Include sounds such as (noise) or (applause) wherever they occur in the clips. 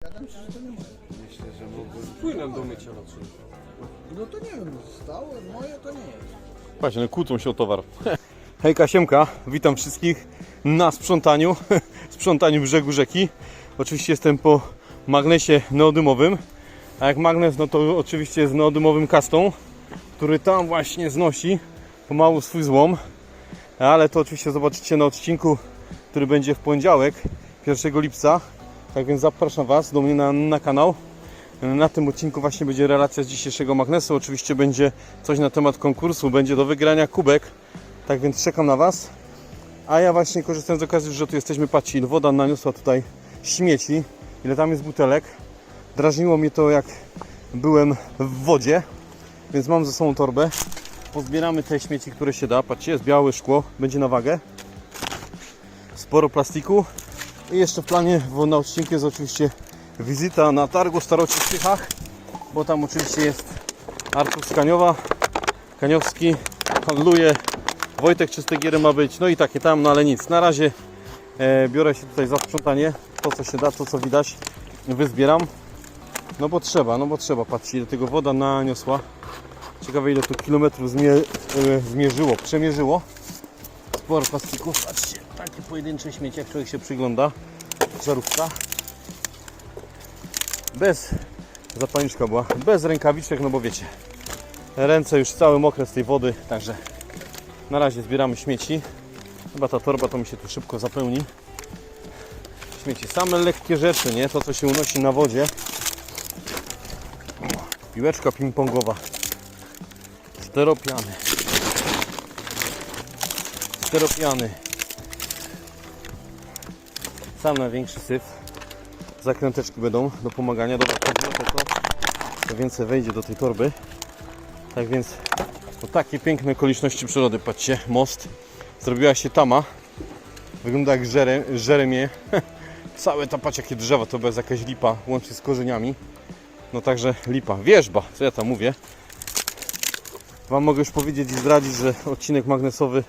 Myślę, że mógłbym... Płynem do mycia przykład. No to nie wiem, stałe, moje to nie jest. Patrzcie, no kłócą się o towar. (laughs) Hejka Siemka, witam wszystkich na sprzątaniu, (laughs) sprzątaniu brzegu rzeki. Oczywiście jestem po magnesie neodymowym, a jak magnes, no to oczywiście jest neodymowym kastą, który tam właśnie znosi pomału swój złom, ale to oczywiście zobaczycie na odcinku, który będzie w poniedziałek, 1 lipca. Tak więc zapraszam Was do mnie na, na kanał. Na tym odcinku właśnie będzie relacja z dzisiejszego magnesu. Oczywiście będzie coś na temat konkursu, będzie do wygrania kubek. Tak więc czekam na Was. A ja właśnie korzystam z okazji, że tu jesteśmy. Patrzcie, woda naniosła tutaj śmieci. Ile tam jest butelek. Drażniło mnie to, jak byłem w wodzie. Więc mam ze sobą torbę. Pozbieramy te śmieci, które się da. Patrzcie, jest białe szkło. Będzie na wagę. Sporo plastiku. I jeszcze w planie w- na odcinku jest oczywiście wizyta na targu staroci w Tychach, bo tam oczywiście jest Artur z Kaniowa, Kaniowski handluje, Wojtek Czystygiery ma być, no i takie tam, no ale nic. Na razie e, biorę się tutaj za sprzątanie, to co się da, to co widać, wyzbieram. No bo trzeba, no bo trzeba, patrzcie ile tego woda naniosła. Ciekawe ile tu kilometrów e, zmierzyło, przemierzyło. Sporo plastików, patrzcie, takie pojedyncze śmieci, jak człowiek się przygląda. Żarówka bez zapalniczka była, bez rękawiczek, no bo wiecie, ręce już całe mokre z tej wody, także na razie zbieramy śmieci. Chyba ta torba to mi się tu szybko zapełni. Śmieci, same lekkie rzeczy, nie? To co się unosi na wodzie. Piłeczka ping-pongowa. Steropiany. Steropiany. Sam największy syf zakręteczki będą do pomagania. Dobra, podniosę to, to więcej wejdzie do tej torby. Tak więc to takie piękne okoliczności przyrody. Patrzcie, most. Zrobiła się tama. Wygląda jak żere, żeremie. (laughs) Całe ta patrz jakie drzewa, to bez jakaś lipa, łącznie z korzeniami. No także lipa, wierzba, co ja tam mówię. Wam mogę już powiedzieć i zdradzić, że odcinek magnesowy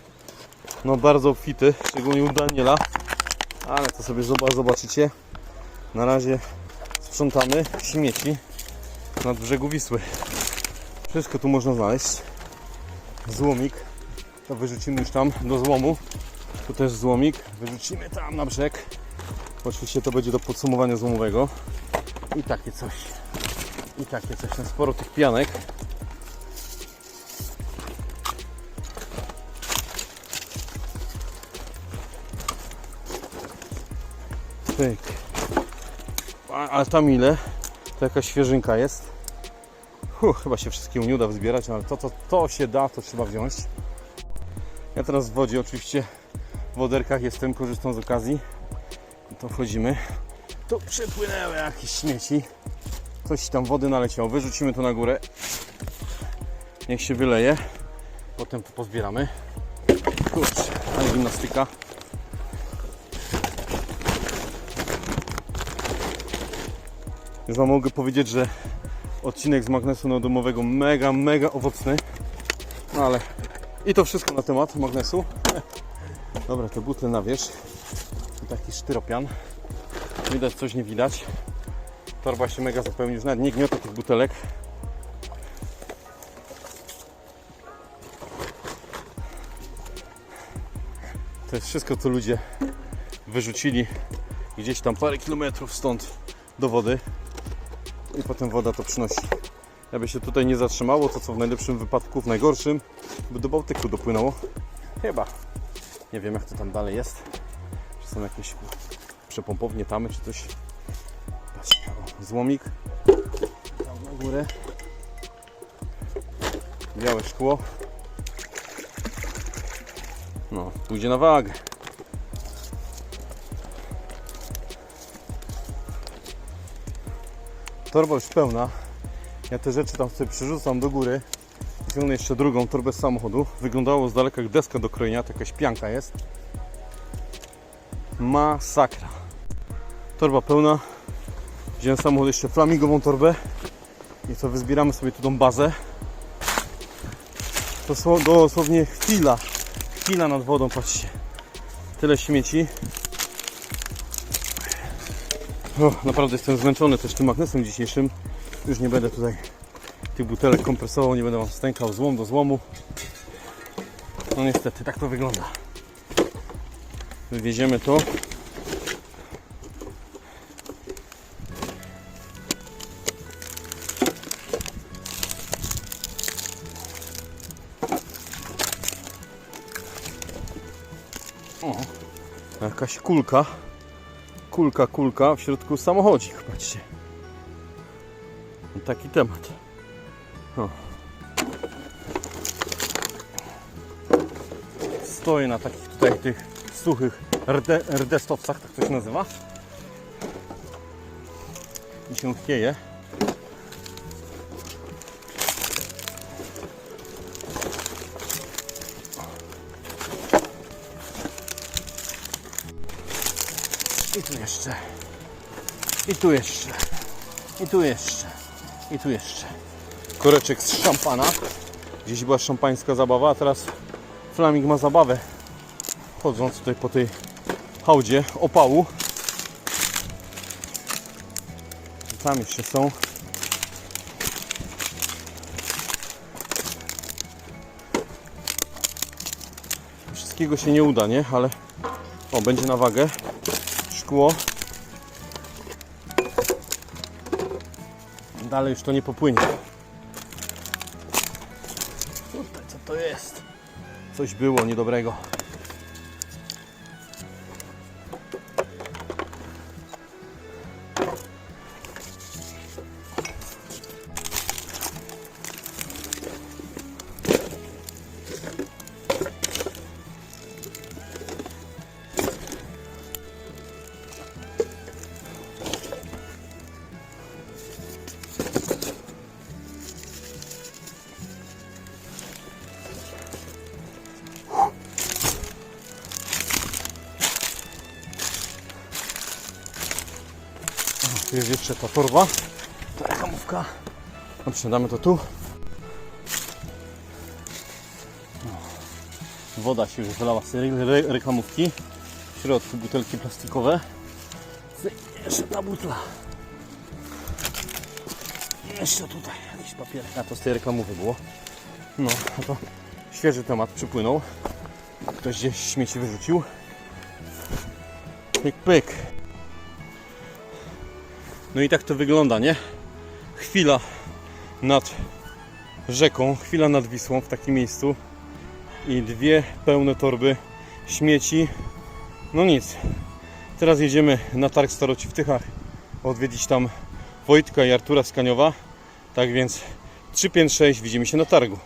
no bardzo obfity, szczególnie u Daniela. Ale to sobie zoba- zobaczycie. Na razie sprzątamy śmieci nad brzegu Wisły. Wszystko tu można znaleźć. Złomik. To wyrzucimy już tam do złomu. Tu też złomik. Wyrzucimy tam na brzeg. Oczywiście to będzie do podsumowania złomowego. I takie coś. I takie coś. No sporo tych pianek. Pyk. A, ale tam ile? To jakaś świeżynka jest. Huh, chyba się wszystkiego nie uda wzbierać, ale to, to, to się da, to trzeba wziąć. Ja teraz w wodzie, oczywiście w woderkach jestem, korzystam z okazji. To wchodzimy. Tu przypłynęły jakieś śmieci. Coś tam wody naleciało. Wyrzucimy to na górę. Niech się wyleje. Potem to pozbieramy. Kurczę, ale gimnastyka. Już Wam mogę powiedzieć, że odcinek z magnesu neodomowego mega, mega owocny. No ale i to wszystko na temat magnesu. (laughs) Dobra, te butle na wierzch. Tu taki sztyropian. Widać coś nie widać. Torba się mega zapełni, już nawet nie gniota tych butelek. To jest wszystko, co ludzie wyrzucili gdzieś tam parę kilometrów stąd do wody i potem woda to przynosi. Jakby się tutaj nie zatrzymało, to co w najlepszym wypadku, w najgorszym, by do Bałtyku dopłynęło. Chyba. Nie wiem jak to tam dalej jest. Czy są jakieś przepompownie tamy, czy coś. Patrzcie, o, złomik. Tam na górę. Białe szkło. No, pójdzie na wagę. Torba już pełna. Ja te rzeczy tam sobie przerzucam do góry. Ciągnę jeszcze drugą torbę z samochodu. Wyglądało z daleka jak deska do krojenia, to jakaś pianka jest. Masakra. Torba pełna. Wziąłem samochód jeszcze flamingową torbę. I co, wyzbieramy sobie tu tą bazę. To dosłownie chwila. Chwila nad wodą, patrzcie. Tyle śmieci. O, naprawdę jestem zmęczony też tym magnesem dzisiejszym. Już nie będę tutaj tych butelek kompresował, nie będę wam stękał złom do złomu. No niestety, tak to wygląda. Wywieziemy to. O, jakaś kulka. Kulka, kulka w środku samochodzik, patrzcie. Taki temat. O. Stoję na takich tutaj tych suchych rde, rdestowcach, tak to się nazywa. I się chwieje. I tu jeszcze. I tu jeszcze. I tu jeszcze. Koreczek z szampana. Gdzieś była szampańska zabawa, a teraz Flaming ma zabawę. Chodząc tutaj po tej hałdzie opału. Tam jeszcze są. Wszystkiego się nie uda, nie? Ale o, będzie na wagę. Szkło. Dalej już to nie popłynie. Kurde, co to jest? Coś było niedobrego. Jest jeszcze ta torba. Ta hamówka. Dobrze, damy to tu. O. Woda się już wylała z re- re- reklamówki. W środku butelki plastikowe. Jeszcze ta butla. Jeszcze tutaj jakiś papier. A to z tej reklamowy było. No, a to świeży temat przypłynął. Ktoś gdzieś śmieci wyrzucił. Pyk, pyk. No i tak to wygląda, nie? Chwila nad rzeką, chwila nad Wisłą w takim miejscu i dwie pełne torby śmieci. No nic. Teraz jedziemy na targ staroci w Tychach odwiedzić tam Wojtka i Artura z Kaniowa. Tak więc 356 widzimy się na targu.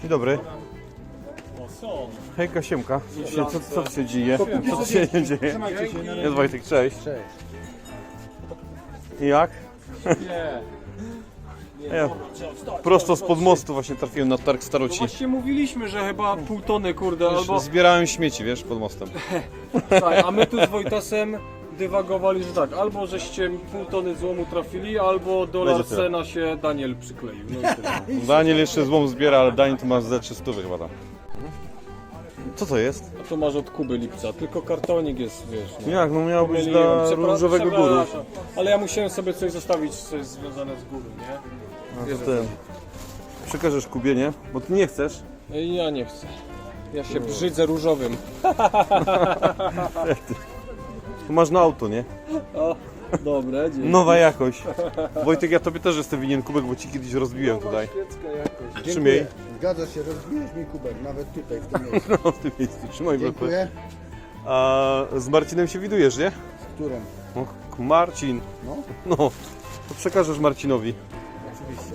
Dzień dobry. Hejka, siemka. Co, się- co, co tu się dzieje? Co tu się nie dzieje? Jest Wojtek, cześć. Cześć. I jak? Ja prosto spod mostu właśnie trafiłem na targ No staroci. właśnie mówiliśmy, że chyba pół tony, kurde, albo... Zbierałem śmieci, wiesz, pod mostem. (laughs) Tak, a my tu z Wojtasem dywagowali, że tak, albo żeście pół tony złomu trafili, albo do Będzie tyle. Larsena się Daniel przykleił. No i tyle. (laughs) Daniel jeszcze złom zbiera, ale Daniel to ma ze 300 chyba tam. Co to jest? A to masz od Kuby Lipca, tylko kartonik jest, wiesz... No. Jak, no miał być Pomyliłem, dla przepra- różowego góru. przepraszam. Ale ja musiałem sobie coś zostawić, co jest związane z górą, nie? No to ten. Przekażesz Kubie, nie? Bo ty nie chcesz. Ja nie chcę. Ja się brzydzę różowym. To masz na auto, nie? O, dobre, dzięki. Nowa jakość. Wojtek, ja tobie też jestem winien kubek, bo ci kiedyś rozbiłem tutaj. Świecka. Trzymaj. Zgadza się, rozbiłeś mi kubek, nawet tutaj, w tym miejscu. (laughs) No, w tym miejscu. Trzymaj wlepy. Dziękuję. A z Marcinem się widujesz, nie? Z którym? No, Marcin. No, No, to przekażesz Marcinowi. Oczywiście.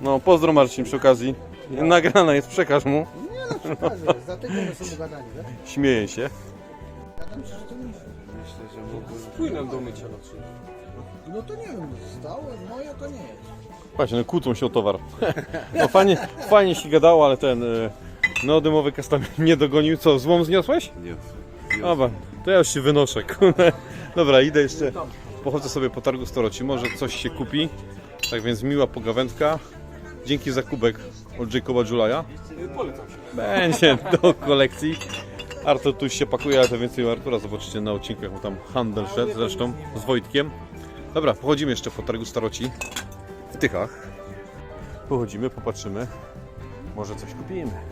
No, pozdro Marcin przy okazji. Nagrana jest, przekaż mu. Przekażę, za tydzień są dogadani, tak? Śmieje się. Ja tam przeczytam Myślę, że mógłbym... Płynę do mycia na czymś. No to nie wiem, stałe, moje to nie jest. Patrzcie, no kłócą się o towar. (laughs) No fajnie, fajnie się gadało, ale ten y, neodymowy custom nie dogonił. Co, złom zniosłeś? Nie. Dobra, to ja już się wynoszę. kurde. Dobra, idę jeszcze, pochodzę sobie po targu Storoci, może coś się kupi. Tak więc miła pogawędka. Dzięki za kubek od Jacoba się. Będzie do kolekcji. Artur tu się pakuje, ale to więcej Artura zobaczycie na odcinkach, bo tam handel szedł zresztą z Wojtkiem. Dobra, pochodzimy jeszcze po targu Staroci w Tychach. Pochodzimy, popatrzymy. Może coś kupimy.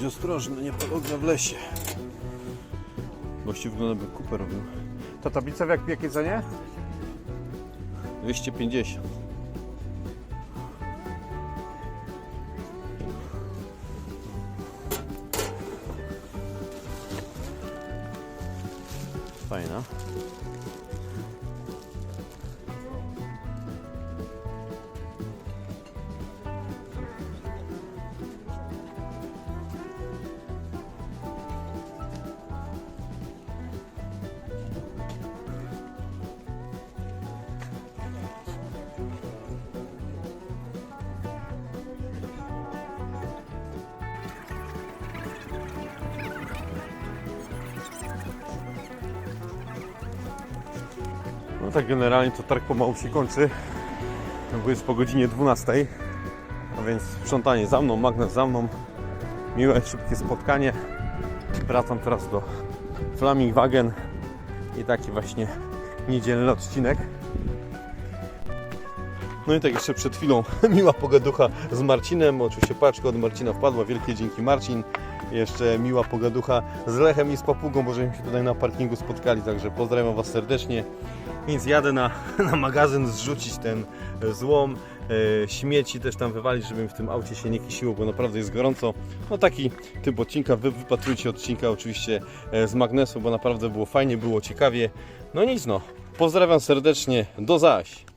Bądź ostrożny, nie w lesie. Gościu wygląda by kupę robił. Ta tablica w jak, jakiej cenie? 250. No tak generalnie to targ pomału się kończy, bo jest po godzinie 12, a więc sprzątanie za mną, magnes za mną, miłe, szybkie spotkanie. Wracam teraz do Flaming Wagen i taki właśnie niedzielny odcinek. No i tak jeszcze przed chwilą (laughs) miła pogaducha z Marcinem, oczywiście paczka od Marcina wpadła, wielkie dzięki Marcin. Jeszcze miła pogaducha z Lechem i z Papugą, bo żeśmy się tutaj na parkingu spotkali, także pozdrawiam Was serdecznie. Więc jadę na, (laughs) na magazyn zrzucić ten e, złom, e, śmieci też tam wywalić, żeby w tym aucie się nie kisiło, bo naprawdę jest gorąco. No taki typ odcinka, wy wypatrujcie odcinka oczywiście e, z magnesu, bo naprawdę było fajnie, było ciekawie. No nic no, pozdrawiam serdecznie, do zaś!